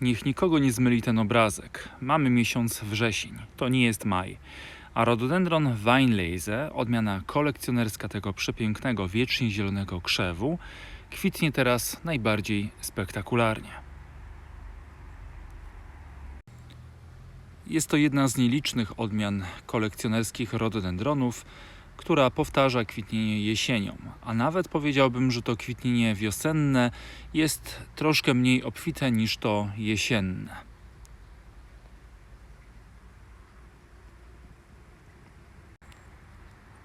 Niech nikogo nie zmyli ten obrazek. Mamy miesiąc wrzesień, to nie jest maj. A rhododendron Weinleise, odmiana kolekcjonerska tego przepięknego, wiecznie zielonego krzewu, kwitnie teraz najbardziej spektakularnie. Jest to jedna z nielicznych odmian kolekcjonerskich rhododendronów, która powtarza kwitnienie jesienią, a nawet powiedziałbym, że to kwitnienie wiosenne jest troszkę mniej obfite niż to jesienne.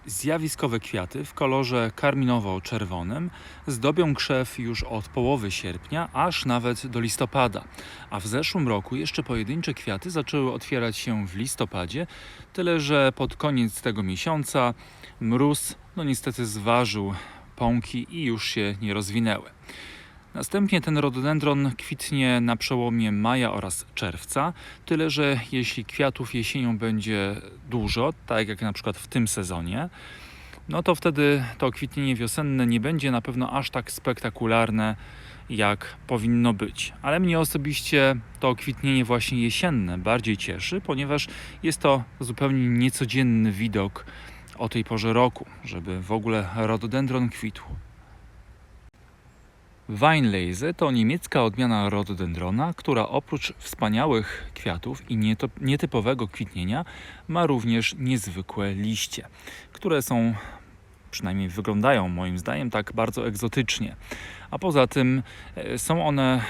Zjawiskowe kwiaty w kolorze karminowo-czerwonym zdobią krzew już od połowy sierpnia aż nawet do listopada, a w zeszłym roku jeszcze pojedyncze kwiaty zaczęły otwierać się w listopadzie, tyle że pod koniec tego miesiąca mróz no niestety zważył pąki i już się nie rozwinęły. Następnie ten rhododendron kwitnie na przełomie maja oraz czerwca, tyle że jeśli kwiatów jesienią będzie dużo, tak jak na przykład w tym sezonie, no to wtedy to kwitnienie wiosenne nie będzie na pewno aż tak spektakularne, jak powinno być. Ale mnie osobiście to kwitnienie właśnie jesienne bardziej cieszy, ponieważ jest to zupełnie niecodzienny widok o tej porze roku, żeby w ogóle rhododendron kwitł. Weinleise to niemiecka odmiana rhododendrona, która oprócz wspaniałych kwiatów i nietypowego kwitnienia ma również niezwykłe liście, które są, przynajmniej wyglądają moim zdaniem, tak bardzo egzotycznie. A poza tym e, są one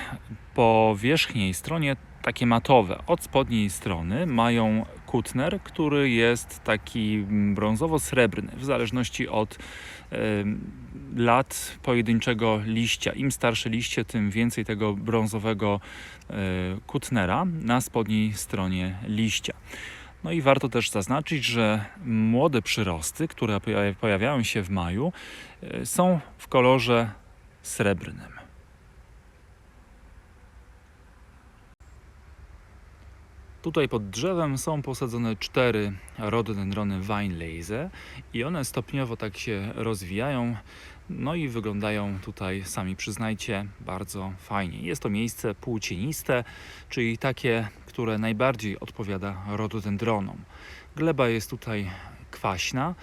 po wierzchniej stronie takie matowe. Od spodniej strony mają kutner, który jest taki mm, brązowo-srebrny, w zależności od lat pojedynczego liścia. Im starsze liście, tym więcej tego brązowego e, kutnera na spodniej stronie liścia. No i warto też zaznaczyć, że młode przyrosty, które poja- pojawiają się w maju, e, są w kolorze srebrnym. Tutaj pod drzewem są posadzone cztery rhododendrony Weinleise i one stopniowo tak się rozwijają. No i wyglądają tutaj, sami przyznajcie, bardzo fajnie. Jest to miejsce półcieniste, czyli takie, które najbardziej odpowiada rhododendronom. Gleba jest tutaj kwaśna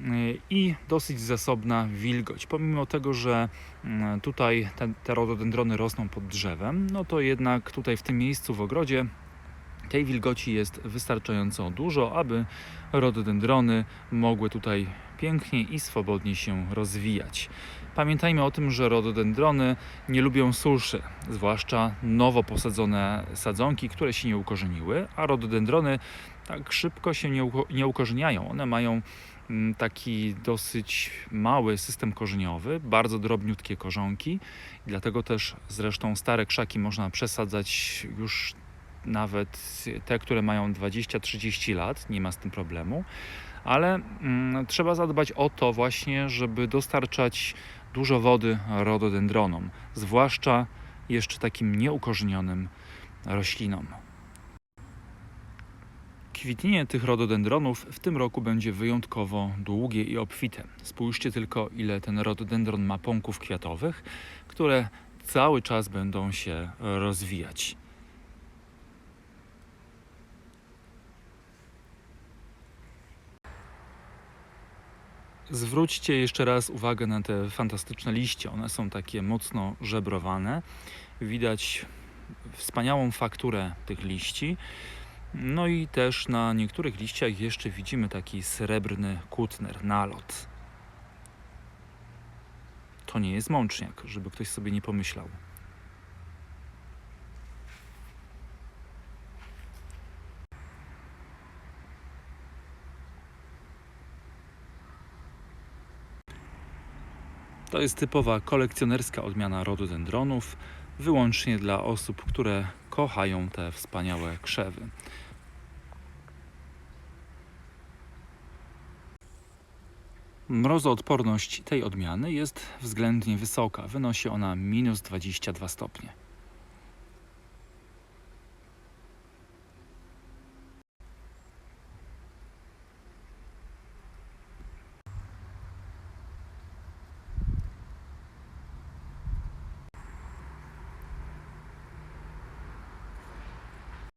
yy, i dosyć zasobna wilgoć. Pomimo tego, że mm, tutaj te, te rhododendrony rosną pod drzewem, no to jednak tutaj w tym miejscu w ogrodzie tej wilgoci jest wystarczająco dużo, aby rhododendrony mogły tutaj pięknie i swobodnie się rozwijać. Pamiętajmy o tym, że rhododendrony nie lubią suszy, zwłaszcza nowo posadzone sadzonki, które się nie ukorzeniły, a rhododendrony tak szybko się nie, uko- nie ukorzeniają. One mają mm, taki dosyć mały system korzeniowy, bardzo drobniutkie korzonki, dlatego też zresztą stare krzaki można przesadzać już nawet te, które mają 20-30 lat, nie ma z tym problemu, ale mm, trzeba zadbać o to właśnie, żeby dostarczać dużo wody rhododendronom, zwłaszcza jeszcze takim nieukorzenionym roślinom. Kwitnienie tych rhododendronów w tym roku będzie wyjątkowo długie i obfite. Spójrzcie tylko, ile ten rhododendron ma pąków kwiatowych, które cały czas będą się rozwijać. Zwróćcie jeszcze raz uwagę na te fantastyczne liście. One są takie mocno żebrowane. Widać wspaniałą fakturę tych liści. No i też na niektórych liściach jeszcze widzimy taki srebrny kutner, nalot. To nie jest mączniak, żeby ktoś sobie nie pomyślał. To jest typowa kolekcjonerska odmiana rhododendronów, wyłącznie dla osób, które kochają te wspaniałe krzewy. Mrozoodporność tej odmiany jest względnie wysoka, wynosi ona minus 22 stopnie.